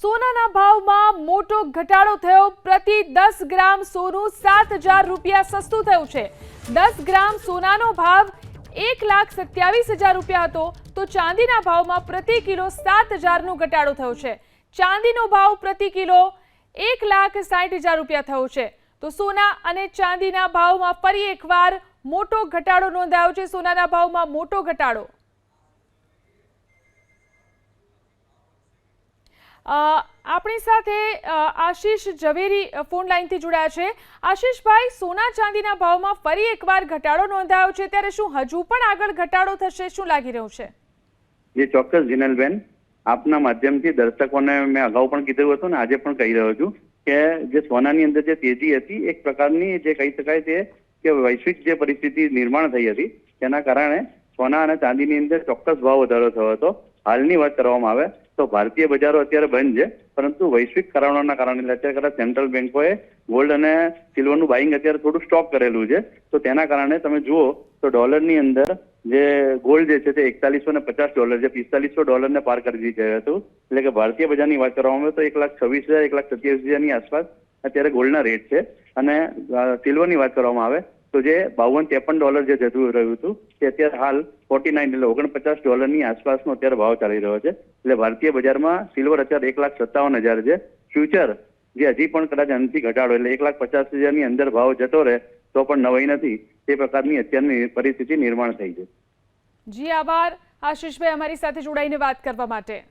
સોનાના ભાવમાં મોટો ઘટાડો થયો. પ્રતિ દસ ગ્રામ સોનું સાત હજાર રૂપિયા સસ્તું થયું છે. દસ ગ્રામ સોનાનો ભાવ એક લાખ સત્યાવીસ હજાર રૂપિયા હતો. તો ચાંદીના ભાવમાં પ્રતિ કિલો સાત હજારનો ઘટાડો થયો છે. ચાંદીનો ભાવ પ્રતિ કિલો એક લાખ સાઠ હજાર રૂપિયા થયો છે. તો સોના અને ચાંદીના ભાવમાં ફરી એકવાર મોટો ઘટાડો નોંધાયો છે. સોનાના ભાવમાં મોટો ઘટાડો. આપણી સાથે આશીષ ઝવેરી ફોન લાઈનથી જોડાયા છે. આશીષભાઈ, સોના ચાંદીના ભાવમાં ફરી એકવાર ઘટાડો નોંધાયો છે. ત્યારે શું હજુ પણ આગળ ઘટાડો થશે? શું લાગી રહ્યું છે? જે, ચોક્કસ, જીનલબેન. આપના માધ્યમથી દર્શકોને મેં અગાઉ પણ કીધું હતું ને, આજે પણ કહી રહ્યો છું કે જે સોનાની અંદર જે તેજી હતી, એક પ્રકારની જે કહી શકાય તે કે વૈશ્વિક જે પરિસ્થિતિ નિર્માણ થઈ હતી, તેના કારણે સોના અને ચાંદીની અંદર ચોક્કસ ભાવ વધારો થયો હતો. હાલની વાત કરવામાં આવે તો ભારતીય બજારો અત્યારે બંધ છે, પરંતુ વૈશ્વિક કારણોના કારણે અત્યારે કદાચ સેન્ટ્રલ બેન્કોએ ગોલ્ડ અને સિલ્વરનું બાઇંગ અત્યારે થોડું સ્ટોપ કરેલું છે. તો તેના કારણે તમે જુઓ તો ડોલરની અંદર જે ગોલ્ડ જે છે તે એકતાલીસો ને પચાસ ડોલર જે પિસ્તાલીસો ડોલરને પાર કરી ગયું હતું એટલે કે ભારતીય બજારની વાત કરવામાં આવે તો એક લાખ છવ્વીસ હજાર, એક લાખ સત્યાવીસ હજારની આસપાસ અત્યારે ગોલ્ડના રેટ છે. અને સિલ્વરની વાત કરવામાં આવે તો જે બાવન ત્રેપન ડોલર જે જતું રહ્યું હતું, તે અત્યારે હાલ ફોર્ટી નાઇન એટલે ઓગણપચાસ ડોલરની આસપાસનો અત્યારે ભાવ ચાલી રહ્યો છે. એટલે ભારતીય બજારમાં સિલ્વર અત્યારે એક લાખ સત્તાવન હજાર છે. ફ્યુચર જે હજી પણ કદાચ અંતથી ઘટાડો એટલે એક લાખ પચાસ હજારની અંદર ભાવ જતો રહે તો પણ નવાઈ નથી. તે પ્રકારની અત્યારની પરિસ્થિતિ નિર્માણ થઈ છે. જી આભાર. આશીષભાઈ, અમારી સાથે જોડાઈને વાત કરવા માટે.